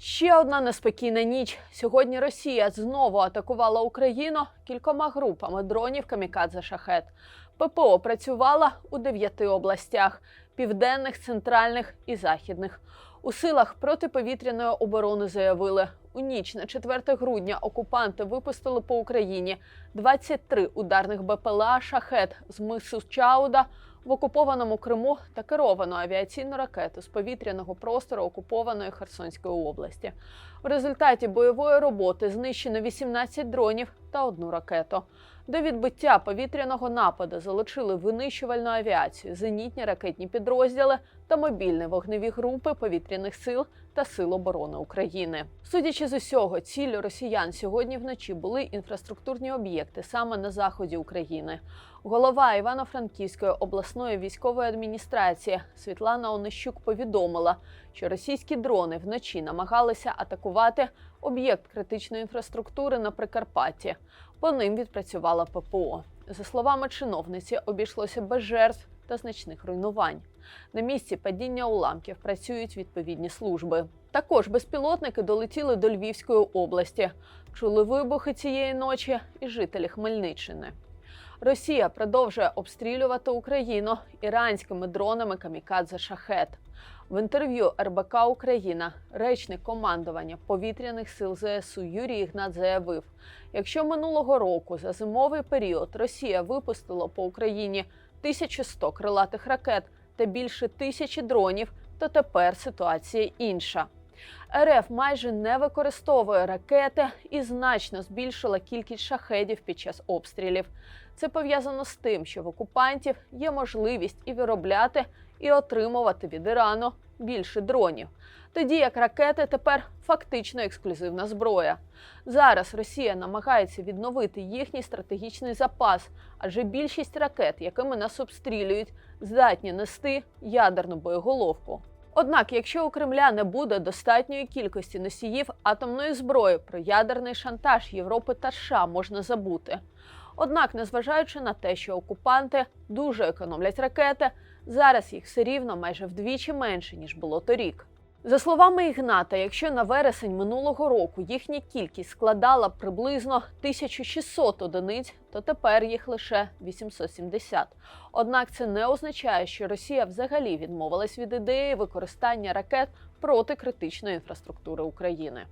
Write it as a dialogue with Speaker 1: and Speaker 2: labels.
Speaker 1: Ще одна неспокійна ніч. Сьогодні Росія знову атакувала Україну кількома групами дронів камікадзе шахет. ППО працювала у дев'яти областях південних, центральних і західних. У силах протиповітряної оборони заявили, у ніч на 4 грудня окупанти випустили по Україні 23 ударних БПЛА шахет з мису Чауда в окупованому Криму та керовану авіаційну ракету з повітряного простору окупованої Херсонської області. В результаті бойової роботи знищено 18 дронів та одну ракету. До відбиття повітряного нападу залучили винищувальну авіацію, зенітні ракетні підрозділи та мобільні вогневі групи повітряних сил та Сил оборони України. Судячи з усього, ціллю росіян сьогодні вночі були інфраструктурні об'єкти саме на заході України. Голова Івано-Франківської обласної військової адміністрації Світлана Онищук повідомила, що російські дрони вночі намагалися атакувати об'єкт критичної інфраструктури на Прикарпатті. По ним відпрацювала ППО. За словами чиновниці, обійшлося без жертв та значних руйнувань. На місці падіння уламків працюють відповідні служби. Також безпілотники долетіли до Львівської області. Чули вибухи цієї ночі і жителі Хмельниччини. Росія продовжує обстрілювати Україну іранськими дронами камікадзе шахет. В інтерв'ю РБК Україна речник командування повітряних сил ЗСУ Юрій Ігнат заявив: якщо минулого року за зимовий період Росія випустила по Україні 1100 крилатих ракет та більше тисячі дронів, то тепер ситуація інша. РФ майже не використовує ракети і значно збільшила кількість шахедів під час обстрілів. Це пов'язано з тим, що в окупантів є можливість і виробляти, і отримувати від Ірану більше дронів. Тоді як ракети тепер фактично ексклюзивна зброя. Зараз Росія намагається відновити їхній стратегічний запас, адже більшість ракет, якими нас обстрілюють, здатні нести ядерну боєголовку. Однак, якщо у Кремля не буде достатньої кількості носіїв атомної зброї, про ядерний шантаж Європи та США можна забути. Однак, незважаючи на те, що окупанти дуже економлять ракети, зараз їх все рівно майже вдвічі менше ніж було торік. За словами Ігната, якщо на вересень минулого року їхня кількість складала приблизно 1600 одиниць, то тепер їх лише 870. Однак це не означає, що Росія взагалі відмовилась від ідеї використання ракет проти критичної інфраструктури України.